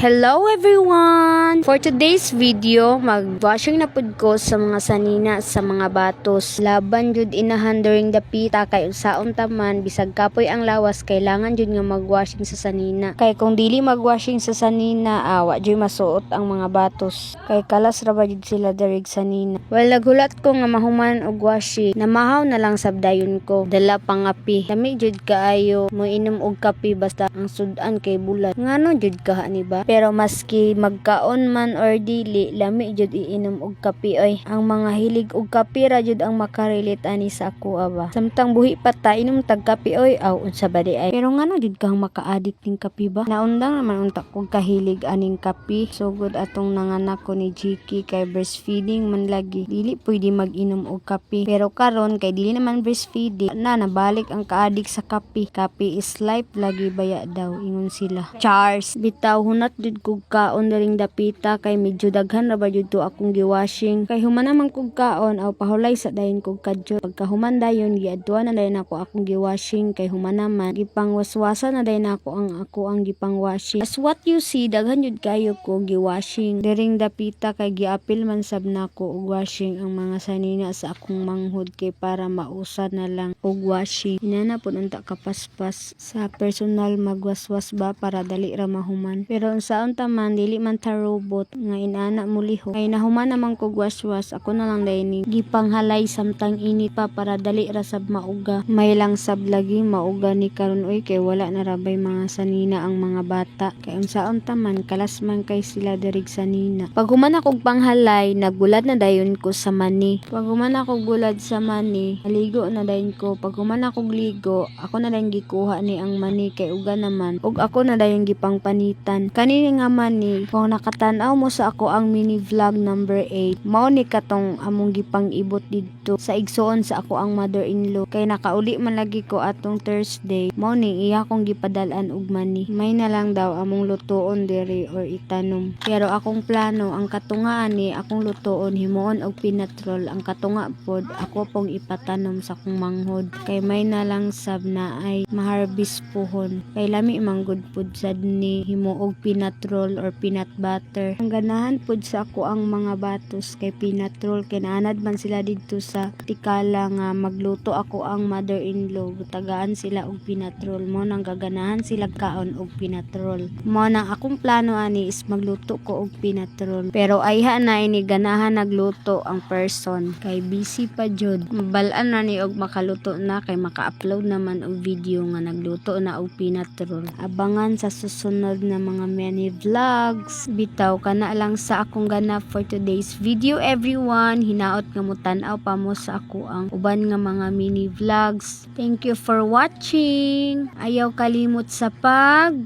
Hello everyone! For today's video, mag-washing na pud ko sa mga sanina sa mga batos. Laban jud inahan during the pita kay unsaon taman bisag kapoy ang lawas kailangan jud nga mag-washing sa sanina. Kay kung dili mag-washing sa sanina, awa jud masuot ang mga batos. Kay kalas ra ba jud sila dirig sanina. Well naghulat ko nga mahuman og washing. Namahaw na lang sabdayon ko. Dala pangapi. Dami jud kaayo mo inom og kape basta ang sudan kay bulat. Ngano jud ka ni ba? Pero maski magkaon man or dili, lami jud iinom og kape oy. Ang mga hilig og kape ra jud ang makarelate ani sa ako aba. Samtang buhi pa ta inom tag kape oy, aw unsa ba di ay. Pero ngano jud kang maka-addict ning kape ba? Naundang naman unta kog kahilig aning kape. So good atong nanganak ko ni Jiki kay breastfeeding man lagi. Dili pwede mag-inom og kape. Pero karon kay dili naman breastfeeding, na nabalik ang ka-addict sa kape. Kape is life lagi baya daw ingon sila. Chars, bitaw hunat jud kog kaon daring dapita kay medyo daghan ra ba jud to akong giwashing. Kay human naman kog kaon aw pahulay sa dayon kog kadyo. Pagka human dayon giadtuan na dayon ako akong giwashing kay human naman gipangwaswasa na dayon ako ang ako ang gipangwashing. As what you see daghan jud kayo ko giwashing. Daring dapita kay giapil man sab nako og washing ang mga sanina sa akong manghod kay para mausad na lang og washing. Inana pud unta kapaspas sa personal magwaswas ba para dali ra mahuman. Pero unsaon ta man dili man ta robot nga inana mo liho. Kay nahuman naman kog waswas ako na lang ni gipanghalay samtang init pa para dali ra sab mauga. May lang sab lagi mauga ni karon oy kay wala na rabay mga sanina ang mga bata. Kay unsaon ta man kalas man kay sila dirig sanina. Pag human akong panghalay nagulad na dayon ko sa mani. Pag human ako gulad sa mani, naligo na dayon ko. Pag human ako ligo, ako na dayon gikuha ni ang mani kay uga naman. Ug ako na dayon gipangpanitan. Nga mani, kung nakatan-aw mo sa ako ang mini vlog number 8, mao ni katong among gipang-ibot didto sa igsuon sa ako ang mother-in-law. Kay nakauli man lagi ko atong Thursday, mao ni iya kong gipadalan og mani. May na lang daw among lutoon diri or itanom. Pero akong plano, ang katungaan ni akong lutoon himuon og pinatrol. Ang katunga pod ako pong ipatanom sa akong manghod. Kay may na lang sab na ay maharbis pohon. Kay lami manggod pod sad ni himo og pinatrol or peanut butter. Ang ganahan pod sa ako ang mga batos kay pinatrol kay naanad man sila didto sa tikala nga magluto ako ang mother-in-law. Butagaan sila og pinatrol mo nang gaganahan sila kaon og pinatrol. Mo nang akong plano ani is magluto ko og pinatrol. Pero ayha na ini ganahan nagluto ang person kay busy pa jud. Mabalaan na ni og makaluto na kay maka-upload naman og video nga nagluto na og pinatrol. Abangan sa susunod na mga many vlogs. Bitaw ka na lang sa akong ganap for today's video everyone. Hinaot nga mo tan-aw pa mo sa ako ang uban nga mga mini vlogs. Thank you for watching. Ayaw kalimot sa pag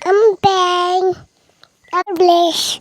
Kambing. God bless.